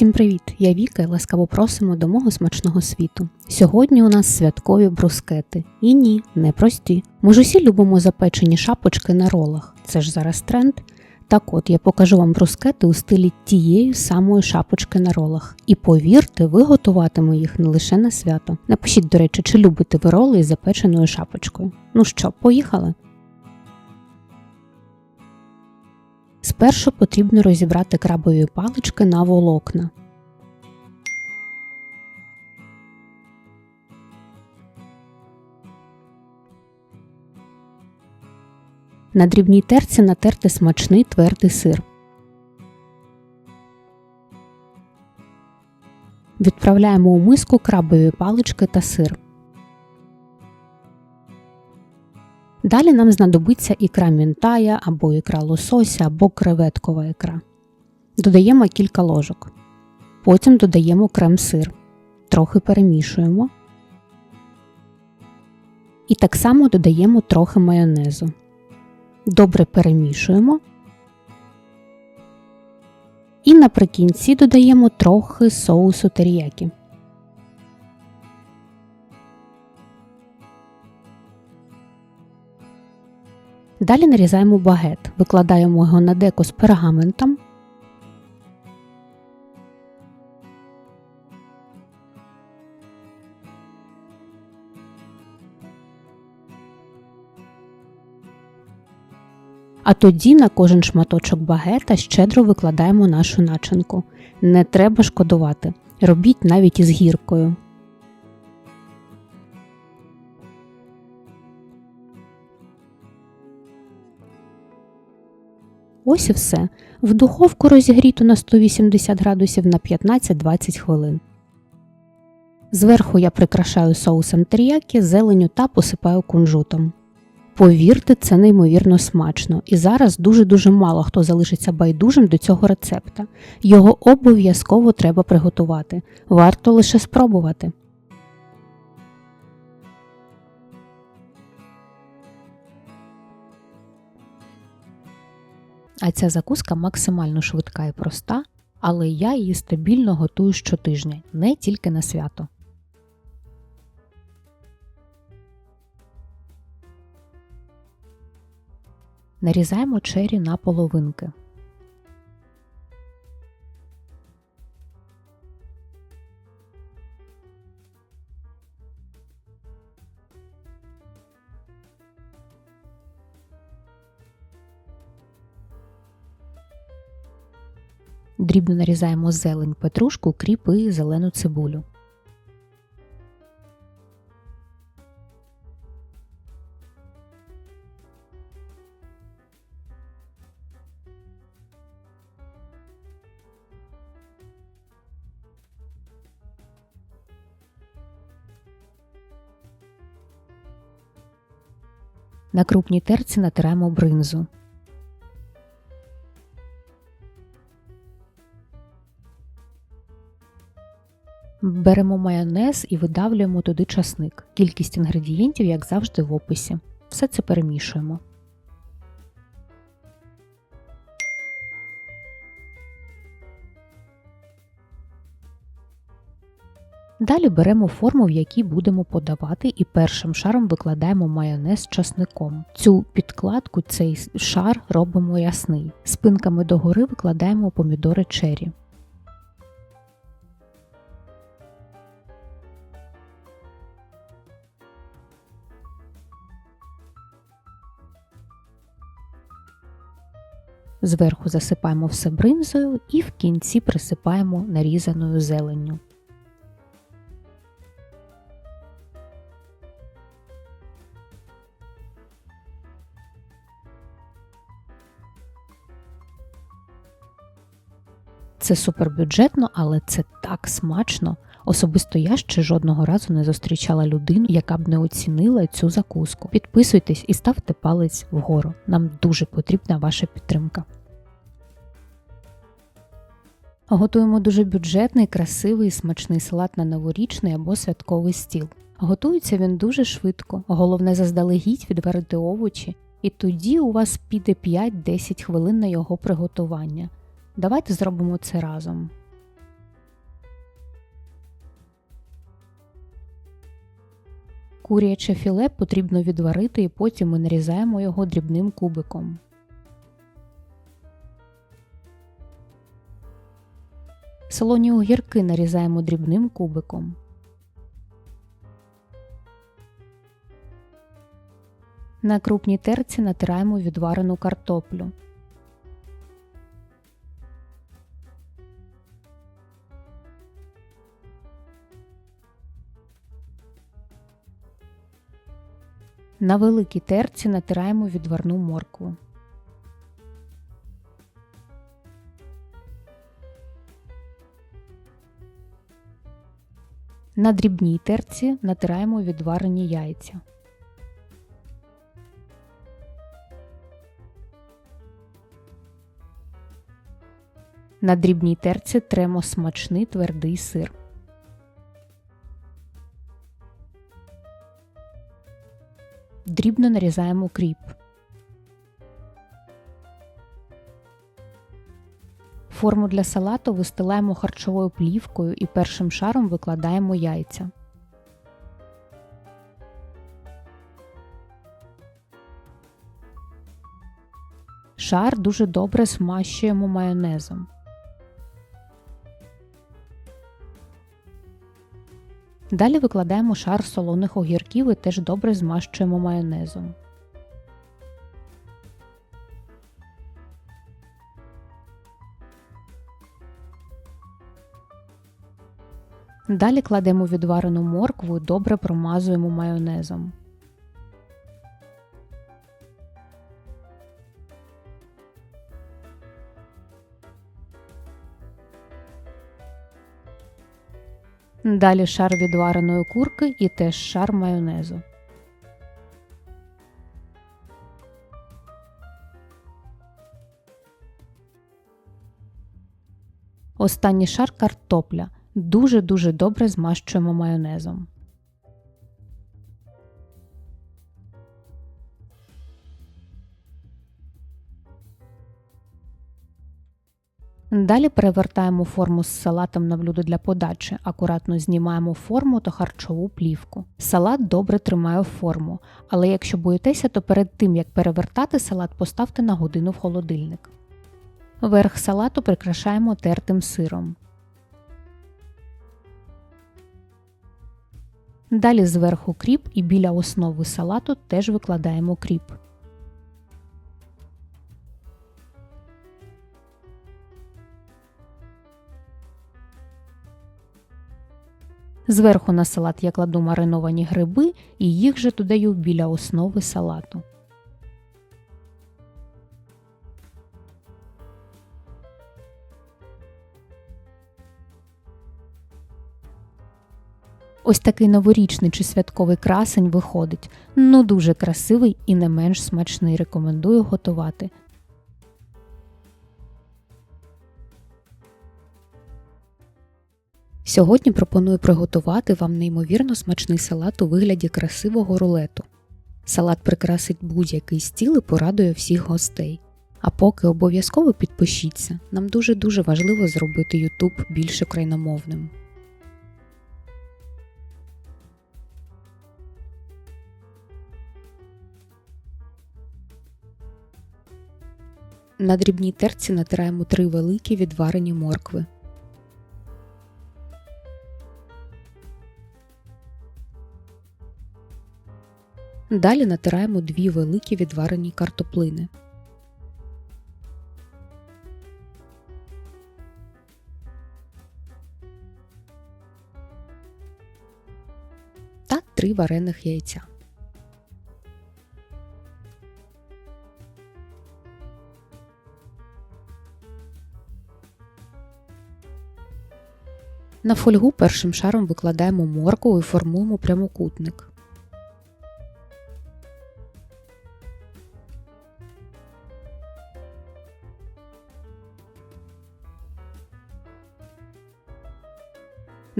Всім привіт! Я Віка і ласкаво просимо до мого смачного світу. Сьогодні у нас святкові брускети. І ні, не прості. Ми ж усі любимо запечені шапочки на ролах. Це ж зараз тренд. Так от я покажу вам брускети у стилі тієї самої шапочки на ролах. І повірте, ви готуватиму їх не лише на свято. Напишіть, до речі, чи любите ви роли із запеченою шапочкою. Ну що, поїхали? Спершу потрібно розібрати крабові палички на волокна. На дрібній терці натерти смачний твердий сир. Відправляємо у миску крабові палички та сир. Далі нам знадобиться ікра мінтая або ікра лосося або креветкова ікра. Додаємо кілька ложок. Потім додаємо крем-сир. Трохи перемішуємо. І так само додаємо трохи майонезу. Добре перемішуємо. І наприкінці додаємо трохи соусу теріякі. Далі нарізаємо багет, викладаємо його на деко з пергаментом. А тоді на кожен шматочок багета щедро викладаємо нашу начинку. Не треба шкодувати. Робіть навіть із гіркою. Ось і все. В духовку розігріту на 180 градусів на 15-20 хвилин. Зверху я прикрашаю соусом теріякі, зеленю та посипаю кунжутом. Повірте, це неймовірно смачно, і зараз дуже-дуже мало хто залишиться байдужим до цього рецепта. Його обов'язково треба приготувати. Варто лише спробувати. А ця закуска максимально швидка і проста, але я її стабільно готую щотижня, не тільки на свято. Нарізаємо чері на половинки. Дрібно нарізаємо зелень, петрушку, кріп і зелену цибулю. На крупній терці натираємо бринзу. Беремо майонез і видавлюємо туди часник. Кількість інгредієнтів, як завжди, в описі. Все це перемішуємо. Далі беремо форму, в якій будемо подавати, і першим шаром викладаємо майонез часником. Цю підкладку, цей шар робимо ясний. Спинками догори викладаємо помідори чері. Зверху засипаємо все бринзою і в кінці присипаємо нарізаною зеленню. Це супербюджетно, але це так смачно. Особисто я ще жодного разу не зустрічала людину, яка б не оцінила цю закуску. Підписуйтесь і ставте палець вгору. Нам дуже потрібна ваша підтримка. Готуємо дуже бюджетний, красивий смачний салат на новорічний або святковий стіл. Готується він дуже швидко, головне заздалегідь відварити овочі, і тоді у вас піде 5-10 хвилин на його приготування. Давайте зробимо це разом. Куряче філе потрібно відварити і потім ми нарізаємо його дрібним кубиком. Солоні огірки нарізаємо дрібним кубиком. На крупній терці натираємо відварену картоплю. На великій терці натираємо відварну моркву. На дрібній терці натираємо відварені яйця. На дрібній терці тремо смачний твердий сир. Дрібно нарізаємо кріп. Форму для салату вистилаємо харчовою плівкою і першим шаром викладаємо яйця. Шар дуже добре змащуємо майонезом. Далі викладаємо шар солоних огірків і теж добре змащуємо майонезом. Далі кладемо відварену моркву і добре промазуємо майонезом. Далі шар відвареної курки і теж шар майонезу. Останній шар картопля. Дуже-дуже добре змащуємо майонезом. Далі перевертаємо форму з салатом на блюдо для подачі, акуратно знімаємо форму та харчову плівку. Салат добре тримає форму, але якщо боїтеся, то перед тим як перевертати салат, поставте на годину в холодильник. Верх салату прикрашаємо тертим сиром. Далі зверху кріп і біля основи салату теж викладаємо кріп. Зверху на салат я кладу мариновані гриби і їх же додаю біля основи салату. Ось такий новорічний чи святковий красень виходить. Ну дуже красивий і не менш смачний. Рекомендую готувати. Сьогодні пропоную приготувати вам неймовірно смачний салат у вигляді красивого рулету. Салат прикрасить будь-який стіл і порадує всіх гостей. А поки обов'язково підпишіться, нам дуже-дуже важливо зробити YouTube більш україномовним. На дрібній терці натираємо три великі відварені моркви. Далі натираємо дві великі відварені картоплини. Та три варених яйця. На фольгу першим шаром викладаємо моркву і формуємо прямокутник.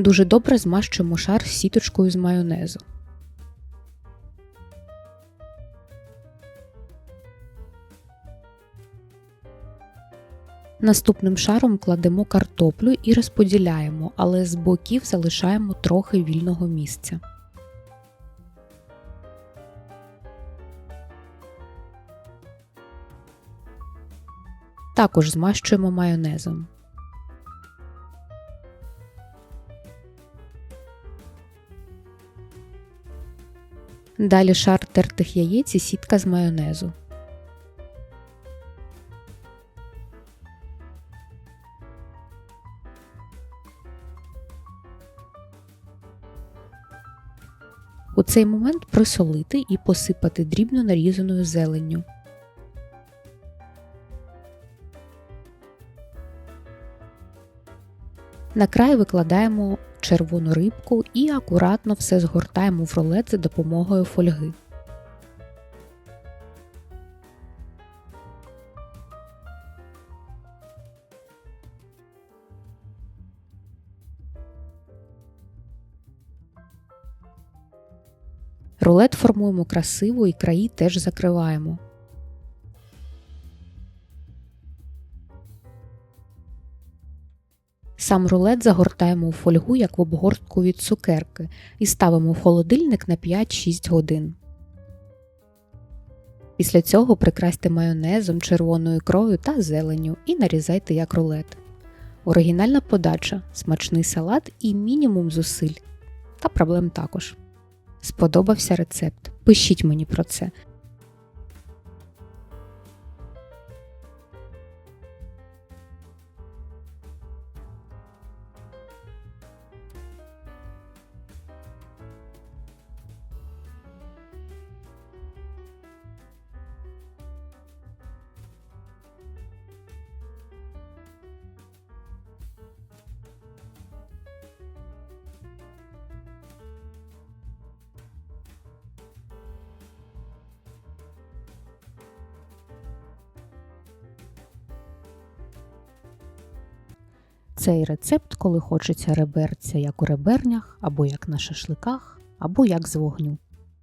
Дуже добре змащуємо шар сіточкою з майонезу. Наступним шаром кладемо картоплю і розподіляємо, але з боків залишаємо трохи вільного місця. Також змащуємо майонезом. Далі шар тертих яєць і сітка з майонезу. У цей момент присолити і посипати дрібно нарізаною зеленню. На край викладаємо червону рибку і акуратно все згортаємо в рулет за допомогою фольги. Рулет формуємо красиво і краї теж закриваємо. Сам рулет загортаємо у фольгу як в обгортку від цукерки і ставимо в холодильник на 5-6 годин. Після цього прикрасьте майонезом, червоною ікрою та зеленню і нарізайте як рулет. Оригінальна подача, смачний салат і мінімум зусиль. Та проблем також. Сподобався рецепт? Пишіть мені про це. Цей рецепт, коли хочеться реберця, як у ребернях, або як на шашликах, або як з вогню.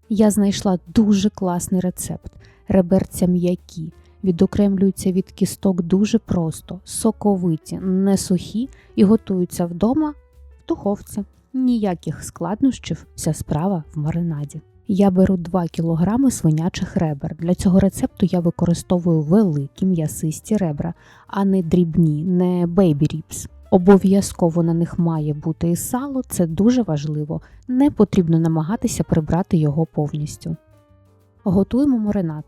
Я знайшла дуже класний рецепт. Реберця м'які, відокремлюються від кісток дуже просто, соковиті, не сухі і готуються вдома в духовці. Ніяких складнощів, вся справа в маринаді. Я беру 2 кг свинячих ребер. Для цього рецепту я використовую великі м'ясисті ребра, а не дрібні, не baby ribs. Обов'язково на них має бути і сало, це дуже важливо. Не потрібно намагатися прибрати його повністю. Готуємо маринад.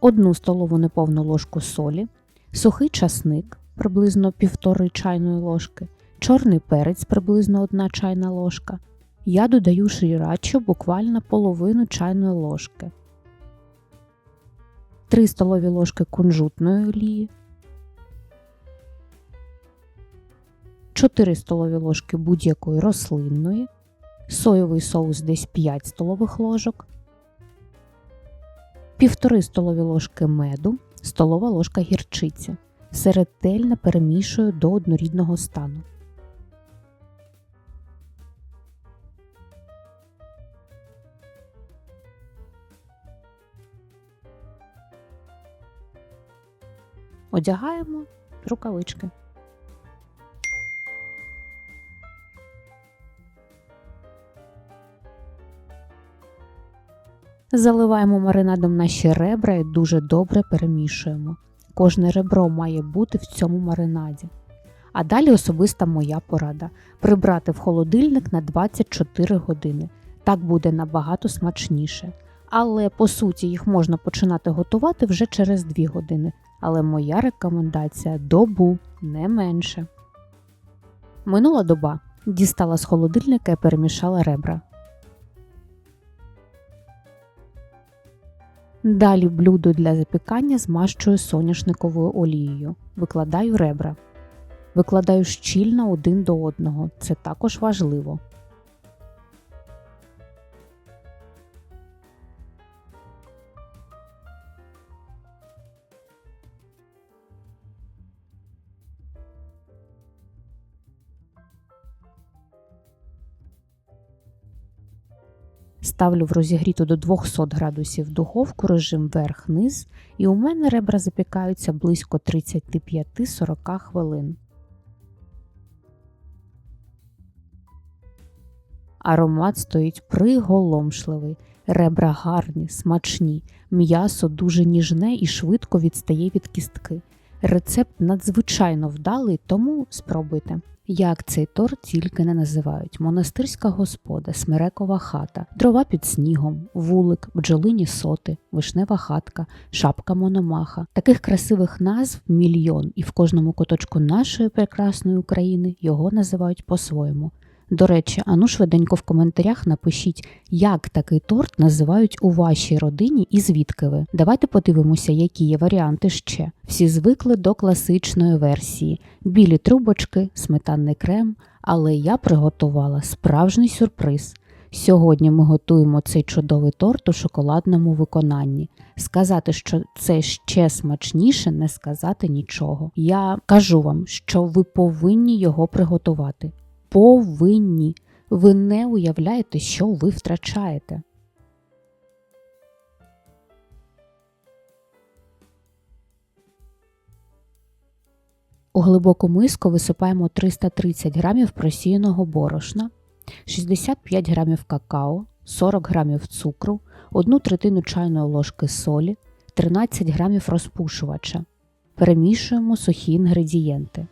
Одну столову неповну ложку солі, сухий часник приблизно 1,5 чайної ложки, чорний перець приблизно 1 чайна ложка. Я додаю ширачу буквально половину чайної ложки, 3 столові ложки кунжутної олії, 4 столові ложки будь-якої рослинної, соєвий соус десь 5 столових ложок, 1,5 столові ложки меду, столова ложка гірчиці. Все ретельно перемішую до однорідного стану. Одягаємо рукавички. Заливаємо маринадом наші ребра і дуже добре перемішуємо. Кожне ребро має бути в цьому маринаді. А далі особиста моя порада прибрати в холодильник на 24 години. Так буде набагато смачніше. Але по суті їх можна починати готувати вже через 2 години. Але моя рекомендація добу не менше. Минула доба. Дістала з холодильника і перемішала ребра. Далі блюдо для запікання змащую соняшниковою олією. Викладаю ребра. Викладаю щільно один до одного. Це також важливо. Ставлю в розігріту до 200 градусів духовку режим верх-низ, і у мене ребра запікаються близько 35-40 хвилин. Аромат стоїть приголомшливий. Ребра гарні, смачні, м'ясо дуже ніжне і швидко відстає від кістки. Рецепт надзвичайно вдалий, тому спробуйте. Як цей торт тільки не називають: монастирська господа, смерекова хата, дрова під снігом, вулик, бджолині соти, вишнева хатка, шапка мономаха. Таких красивих назв мільйон, і в кожному куточку нашої прекрасної України його називають по-своєму. До речі, ану швиденько в коментарях напишіть, як такий торт називають у вашій родині і звідки ви. Давайте подивимося, які є варіанти ще. Всі звикли до класичної версії: білі трубочки, сметанний крем, але я приготувала справжній сюрприз. Сьогодні ми готуємо цей чудовий торт у шоколадному виконанні. Сказати, що це ще смачніше, не сказати нічого. Я кажу вам, що ви повинні його приготувати повинні. Ви не уявляєте, що ви втрачаєте. У глибоку миску висипаємо 330 грамів просіяного борошна, 65 грамів какао, 40 грамів цукру, 1 третину чайної ложки солі, 13 грамів розпушувача. Перемішуємо сухі інгредієнти.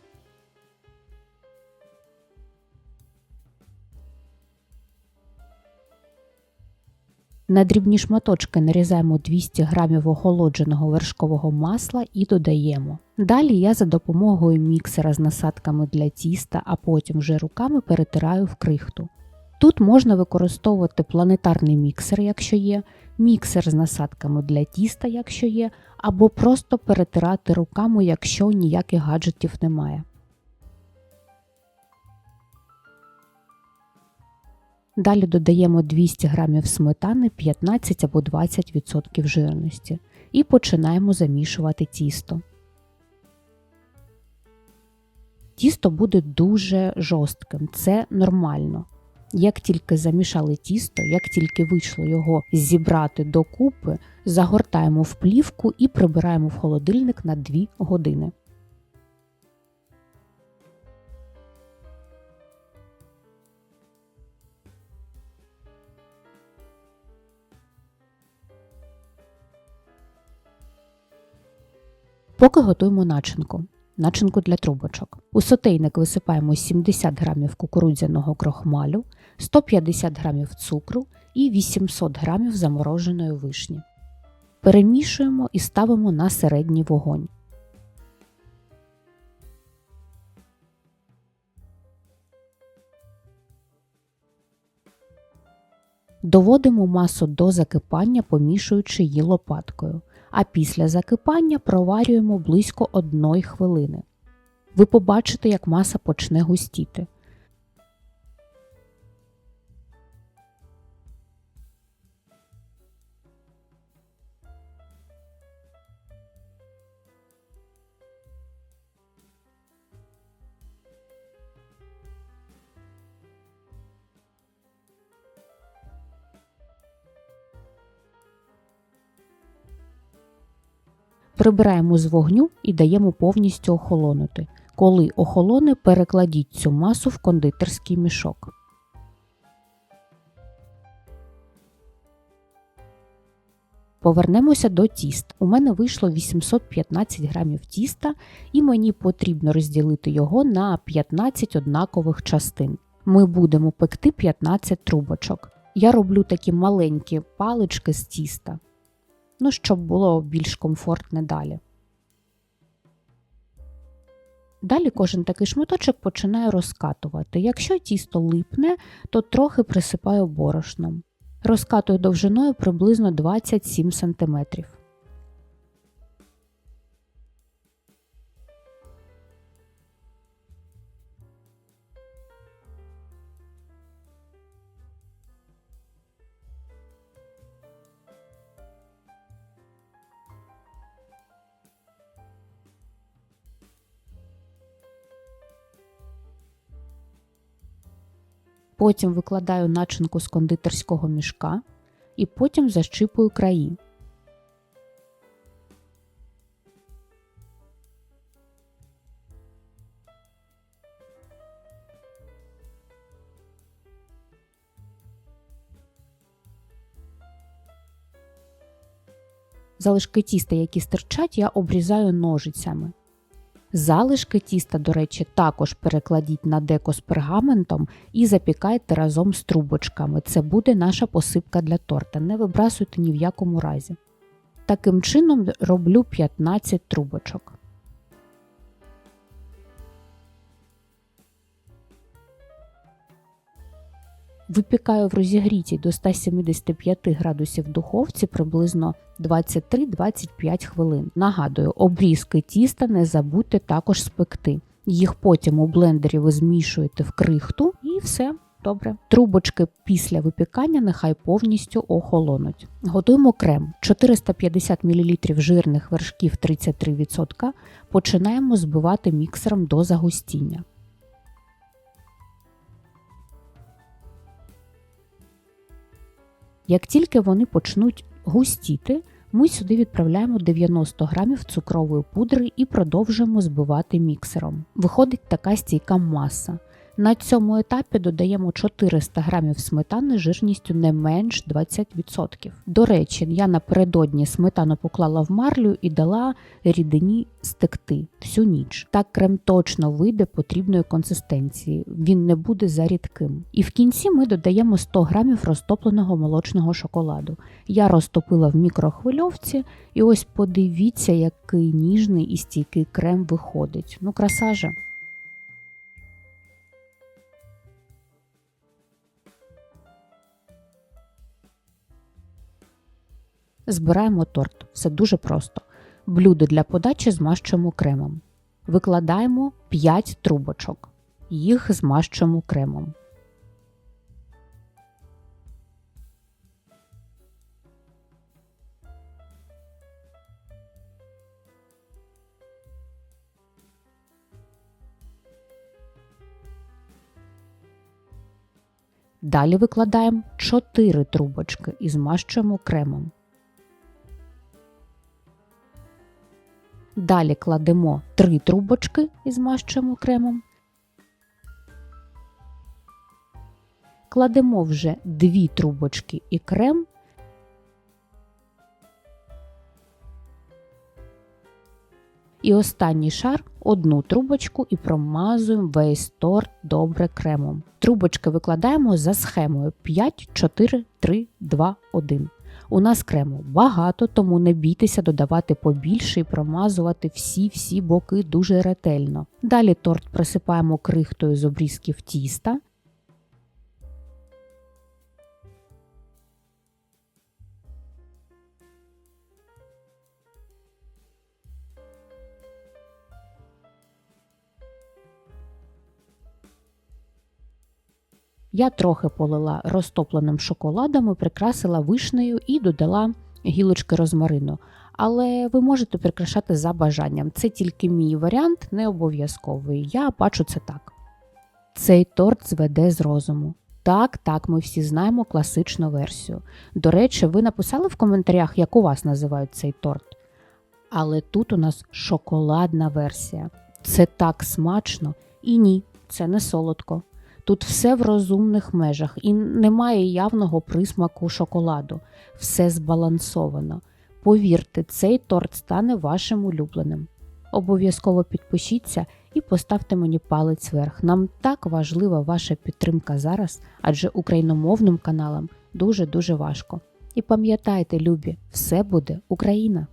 На дрібні шматочки нарізаємо 200 г охолодженого вершкового масла і додаємо. Далі я за допомогою міксера з насадками для тіста, а потім вже руками перетираю в крихту. Тут можна використовувати планетарний міксер, якщо є, міксер з насадками для тіста, якщо є, або просто перетирати руками, якщо ніяких гаджетів немає. Далі додаємо 200 г сметани 15 або 20% жирності і починаємо замішувати тісто. Тісто буде дуже жорстким, це нормально. Як тільки замішали тісто, як тільки вийшло його зібрати докупи, загортаємо в плівку і прибираємо в холодильник на 2 години. Поки готуємо начинку. Начинку для трубочок. У сотейник висипаємо 70 г кукурудзяного крохмалю, 150 г цукру і 800 г замороженої вишні. Перемішуємо і ставимо на середній вогонь. Доводимо масу до закипання, помішуючи її лопаткою а після закипання проварюємо близько 1 хвилини. Ви побачите, як маса почне густіти. Прибираємо з вогню і даємо повністю охолонути. Коли охолоне, перекладіть цю масу в кондитерський мішок. Повернемося до тіст. У мене вийшло 815 грамів тіста, і мені потрібно розділити його на 15 однакових частин. Ми будемо пекти 15 трубочок. Я роблю такі маленькі палички з тіста ну, щоб було більш комфортне далі. Далі кожен такий шматочок починаю розкатувати. Якщо тісто липне, то трохи присипаю борошном. Розкатую довжиною приблизно 27 см. Потім викладаю начинку з кондитерського мішка і потім защипую краї. Залишки тіста, які стирчать, я обрізаю ножицями. Залишки тіста, до речі, також перекладіть на деко з пергаментом і запікайте разом з трубочками. Це буде наша посипка для торта. Не вибрасуйте ні в якому разі. Таким чином роблю 15 трубочок. Випікаю в розігрітій до 175 градусів духовці приблизно 23-25 хвилин. Нагадую, обрізки тіста не забудьте також спекти. Їх потім у блендері ви змішуєте в крихту і все. Добре, трубочки після випікання нехай повністю охолонуть. Готуємо крем 450 мл жирних вершків 33%. Починаємо збивати міксером до загустіння. Як тільки вони почнуть густіти, ми сюди відправляємо 90 грамів цукрової пудри і продовжуємо збивати міксером. Виходить така стійка маса. На цьому етапі додаємо 400 грамів сметани жирністю не менш 20%. До речі, я напередодні сметану поклала в марлю і дала рідині стекти всю ніч. Так крем точно вийде потрібної консистенції, він не буде зарідким. І в кінці ми додаємо 100 грамів розтопленого молочного шоколаду. Я розтопила в мікрохвильовці, і ось подивіться, який ніжний і стійкий крем виходить. Ну, краса же! Збираємо торт. Все дуже просто. Блюдо для подачі змащуємо кремом. Викладаємо 5 трубочок. Їх змащуємо кремом. Далі викладаємо 4 трубочки і змащуємо кремом. Далі кладемо 3 трубочки і змащуємо кремом. Кладемо вже 2 трубочки і крем. І останній шар одну трубочку і промазуємо весь торт добре кремом. Трубочки викладаємо за схемою 5, 4, 3, 2, 1. У нас крему багато, тому не бійтеся додавати побільше і промазувати всі-всі боки дуже ретельно. Далі торт присипаємо крихтою з обрізків тіста. Я трохи полила розтопленим шоколадом, прикрасила вишнею і додала гілочки розмарину. Але ви можете прикрашати за бажанням. Це тільки мій варіант, не обов'язковий. Я бачу це так. Цей торт зведе з розуму. Так, так, ми всі знаємо класичну версію. До речі, ви написали в коментарях, як у вас називають цей торт. Але тут у нас шоколадна версія. Це так смачно і ні, це не солодко. Тут все в розумних межах і немає явного присмаку шоколаду, все збалансовано. Повірте, цей торт стане вашим улюбленим. Обов'язково підпишіться і поставте мені палець вверх. Нам так важлива ваша підтримка зараз, адже україномовним каналам дуже-дуже важко. І пам'ятайте, любі, все буде Україна!